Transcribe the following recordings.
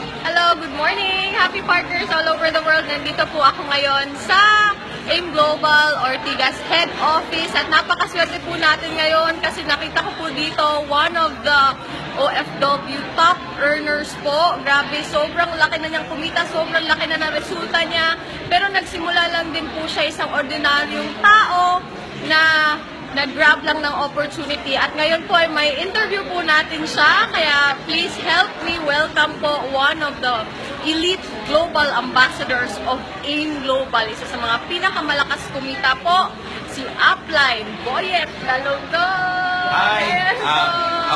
Hello, good morning! Happy partners all over the world. Nandito po ako ngayon sa AIM Global Ortigas Head Office at napakaswerte po natin ngayon kasi nakita ko po dito one of the OFW top earners po. Grabe, sobrang laki na niyang kumita, sobrang laki na ng resulta niya. Pero nagsimula lang din po siya isang ordinaryong tao na nag-grab lang ng opportunity. At ngayon po ay may interview po natin siya. Kaya please help me welcome po one of the elite global ambassadors of AIM Global. Isa sa mga pinakamalakas kumita po, si Upline Boyet Dalugdog. Hi! Po.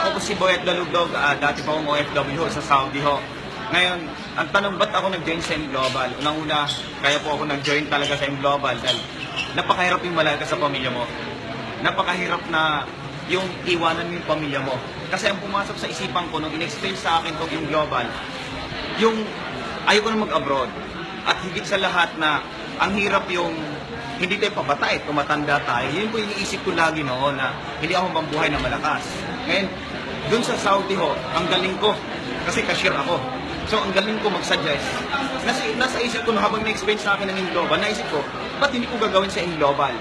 ako po si Boyet Dalugdog, ah, dati pa akong OFW ho sa Saudi ho. Ngayon, ang tanong ba't ako nag-join sa M Global? Unang-una, kaya po ako nag-join talaga sa M Global dahil napakahirap yung malaga sa pamilya mo. Napakahirap na yung iwanan mo yung pamilya mo. Kasi ang pumasok sa isipan ko nung in-explain sa akin itong M Global, yung ayoko na mag-abroad. At higit sa lahat na ang hirap yung hindi tayo pabata eh, tumatanda tayo. Yun po yung iniisip ko lagi noon na hindi ako mambuhay na malakas. Ngayon, dun sa Saudi ho, ang galing ko, kasi cashier ako. So, ang galing ko mag-suggest. Nasa, nasa isip ko, no, habang na-explain sa akin ng Inglobal, naisip ko, ba't hindi ko gagawin sa Inglobal?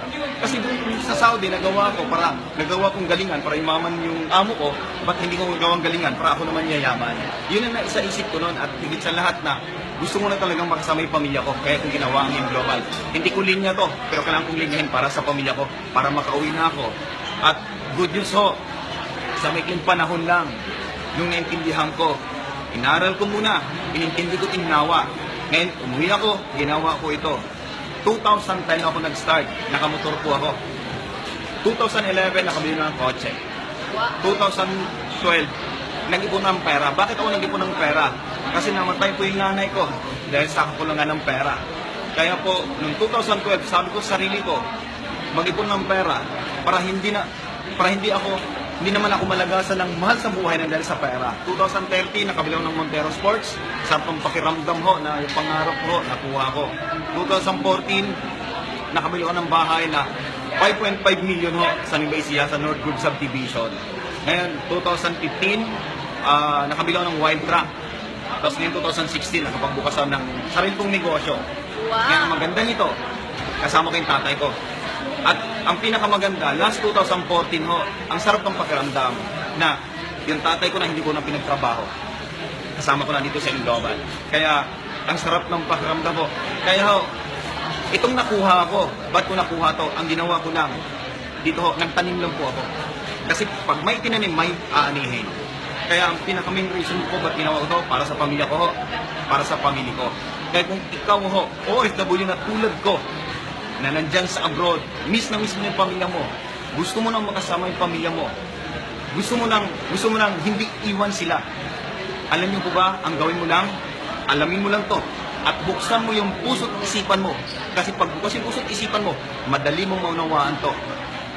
Kasi dun sa Saudi, nagawa ko para, nagawa kong galingan para imaman yung amo ko, ba't hindi ko gagawang galingan para ako naman yayaman? Yun ang naisa-isip ko noon at higit sa lahat na gusto ko na talagang makasama yung pamilya ko, kaya kung ginawa ang Global. Hindi ko linya to, pero kailangan kong linyahin para sa pamilya ko, para makauwi na ako. At good news ho, sa maikling panahon lang, nung naintindihan ko, inaral ko muna, inintindi ko tinawa. Ngayon, umuwi ako, ginawa ko ito. 2010 ako nag-start, nakamotor po ako. 2011, nakabili na ng kotse. Wow. 2012, nag-ipon ng pera. Bakit ako nag-ipon ng pera? Kasi namatay po yung nanay ko dahil sa kakulangan ng pera. Kaya po, noong 2012, sabi ko sa sarili ko, mag-ipon ng pera para hindi na para hindi ako hindi naman ako malagasan ng mahal sa buhay na dahil sa pera. 2013, nakabili ako ng Montero Sports. Sa pang pakiramdam ho na yung pangarap ko, nakuha ko. 2014, nakabili ako ng bahay na 5.5 million ho sa Nueva Ecija sa North Group Subdivision. Ngayon, 2015, ah, nakabili ako ng wild truck. Tapos ngayon 2016, nakapagbukas ako ng sarili kong negosyo. Wow. Ngayon, ang maganda nito, kasama ko yung tatay ko. At ang pinakamaganda, last 2014 ho, ang sarap ng pakiramdam na yung tatay ko na hindi ko na pinagtrabaho. Kasama ko na dito sa Global. Kaya, ang sarap ng pakiramdam ho. Kaya ho, itong nakuha ko, ba't ko nakuha to? Ang ginawa ko lang, dito ho, nagtanim lang po ako. Kasi pag may tinanim, may aanihin. Kaya ang pinaka main reason ko ba't ginawa ko to, para sa pamilya ko ho, para sa pamilya ko. Kaya kung ikaw ho, OFW na tulad ko, na nandyan sa abroad, miss na miss mo yung pamilya mo, gusto mo nang makasama yung pamilya mo, gusto mo nang, gusto mo nang hindi iwan sila. Alam niyo po ba, ang gawin mo lang, alamin mo lang to, at buksan mo yung puso't isipan mo. Kasi pag bukas yung puso't isipan mo, madali mong maunawaan to.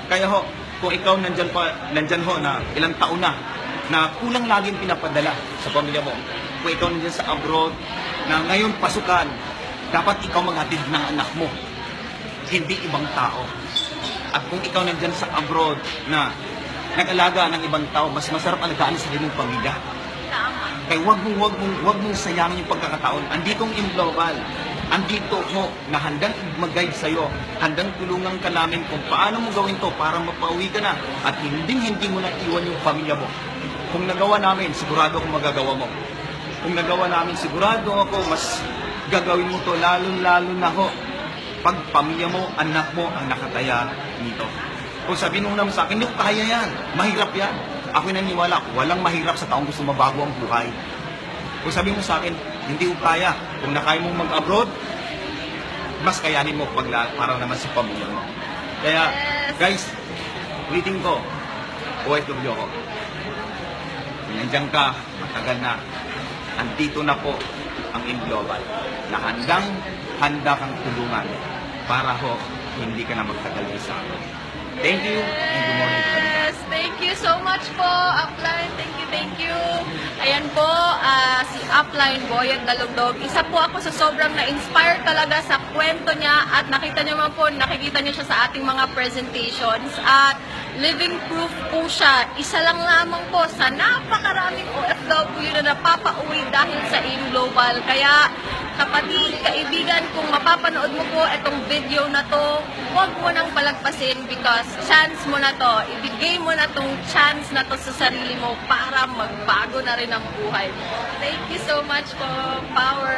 Kaya ho, kung ikaw nandyan, pa, nandyan ho na ilang taon na, na kulang laging pinapadala sa pamilya mo. Kung ikaw nandyan sa abroad, na ngayon pasukan, dapat ikaw maghatid ng anak mo hindi ibang tao. At kung ikaw nandyan sa abroad na nag-alaga ng ibang tao, mas masarap alagaan sa iyong pamilya. Kaya wag mong, wag mong, wag mong sayangin yung pagkakataon. Anditong in global. Andito ho na handang mag-guide sa'yo. Handang tulungan ka namin kung paano mo gawin to para mapauwi ka na. At hindi hindi mo na iwan yung pamilya mo. Kung nagawa namin, sigurado akong magagawa mo. Kung nagawa namin, sigurado ako mas gagawin mo to lalo-lalo na ho pag pamilya mo, anak mo ang nakataya nito. Kung sabihin mo naman sa akin, hindi ko kaya yan. Mahirap yan. Ako naniniwala, walang mahirap sa taong gusto mabago ang buhay. Kung sabihin mo sa akin, hindi ko kaya. Kung nakaya mong mag-abroad, mas kayanin mo pag para naman sa pamilya mo. Kaya, Yes. guys, ulitin ko, OFW ako. Kung nandiyan ka, matagal na, andito na po ang In Global na handang handa kang tulungan para ho hindi ka na magtagal sa amin. Thank you and good morning. Yes, thank you so much po, Upline. Thank you, thank you. Ayan po, ah, si Upline Boyet Dalugdog. Isa po ako sa sobrang na-inspire talaga sa kwento niya at nakita niyo man po, nakikita niyo siya sa ating mga presentations at living proof po siya. Isa lang lamang po sa napakaraming OFW OFW na napapauwi dahil sa AIM Global. Kaya kapatid, kaibigan, kung mapapanood mo po itong video na to, huwag mo nang palagpasin because chance mo na to. Ibigay mo na tong chance na to sa sarili mo para magbago na rin ang buhay mo. Thank you so much po. Power!